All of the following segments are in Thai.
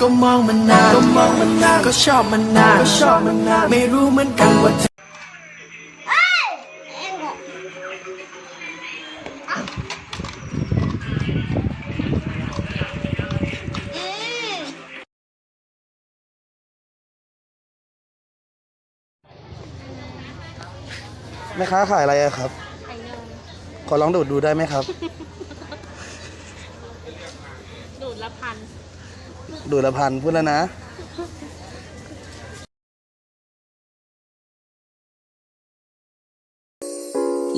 ก็มองมันนานก็มองมันนานก็ชอบมันนานก็ชอบมันนานไม่รู้เหมือนกันว่าเธอแม่ค้าขายอะไรอะครับ ขอลองดูดดูได้ไหมครับ ดูดละพัน ดูดละพันพูดแล้วนะ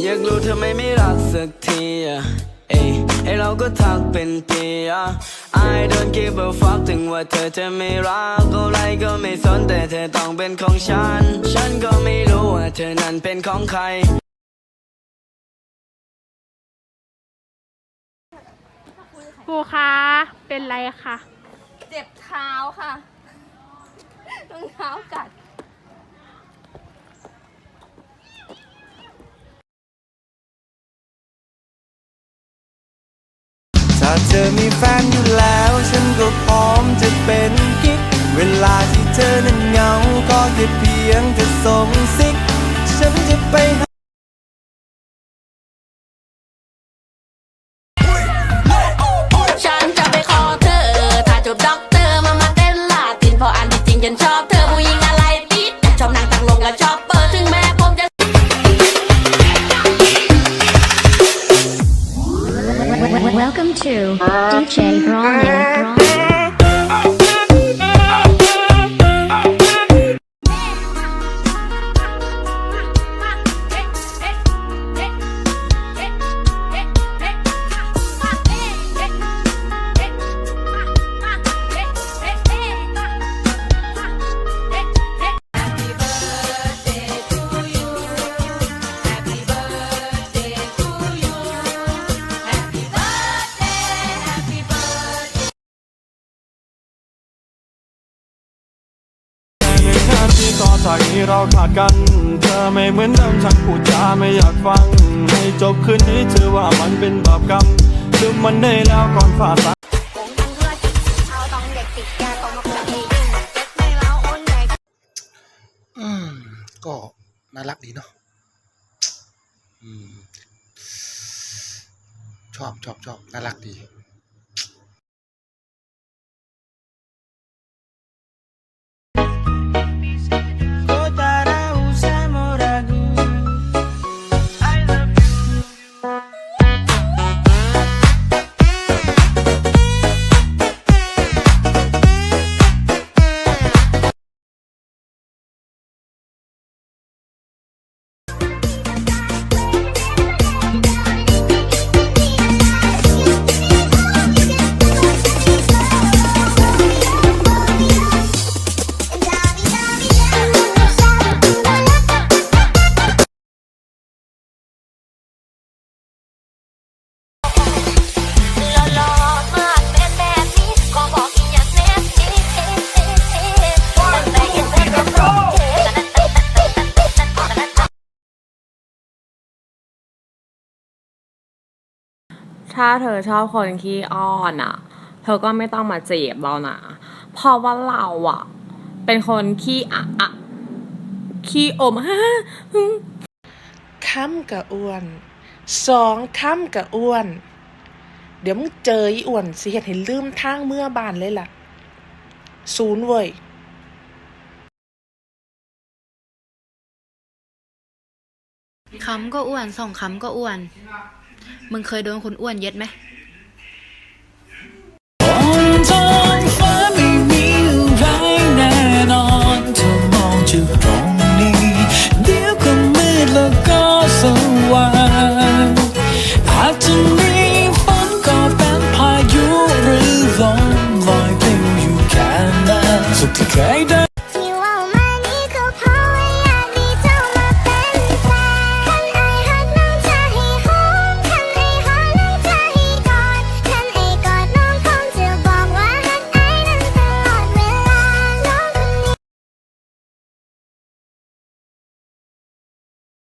อยากรู้ทำไมไม่รักสักทีอะเอ้ยไอเราก็ทักเป็นปีอะ I don't give a fuck ถึงว่าเธอจะไม่รักอะไรก็ไม่สนแต่เธอต้องเป็นของฉัน ฉันก็ไม่รู้ว่าเธอนั้นเป็นของใครครูคะเป็นไรคะ เจ็บเท้าค่ะรองเท้ากัด ถ้าเธอมีแฟนอยู่แล้ว ฉันก็พร้อมจะเป็นกิ๊ก เวลาที่เธอนั้นเหงา ก็แค่เพียงจะส่งซิก ฉันจะไปหา to DJ Brawling. ต่อจากนี้เราขาดกัน เธอไม่เหมือนเดิมฉันพูดจาไม่อยากฟัง ให้จบคืนนี้เธอว่ามันเป็นบาปกรรมลืมมันได้แล้วก่อนฝ่าสาย อืม ก็น่ารักดีเนาะอืม ชอบชอบชอบน่ารักดี ถ้าเธอชอบคนขี้อ้อนอะ เธอก็ไม่ต้องมาจีบเรานะเพราะว่าเราอะ เป็นคนขี้อะอะขี้อมฮ่าค้ำกับอ้วนสองค้ำกับอ้วน เดี๋ยวมึงเจออีอ้วนสิเห็ดให้ลืมทางเมื่อบานเลยล่ะ ศูนย์เว้ยคำก็อ้วนสองคำก็อ้วน มึงเคยโดนคนอ้วนเย็ดไหม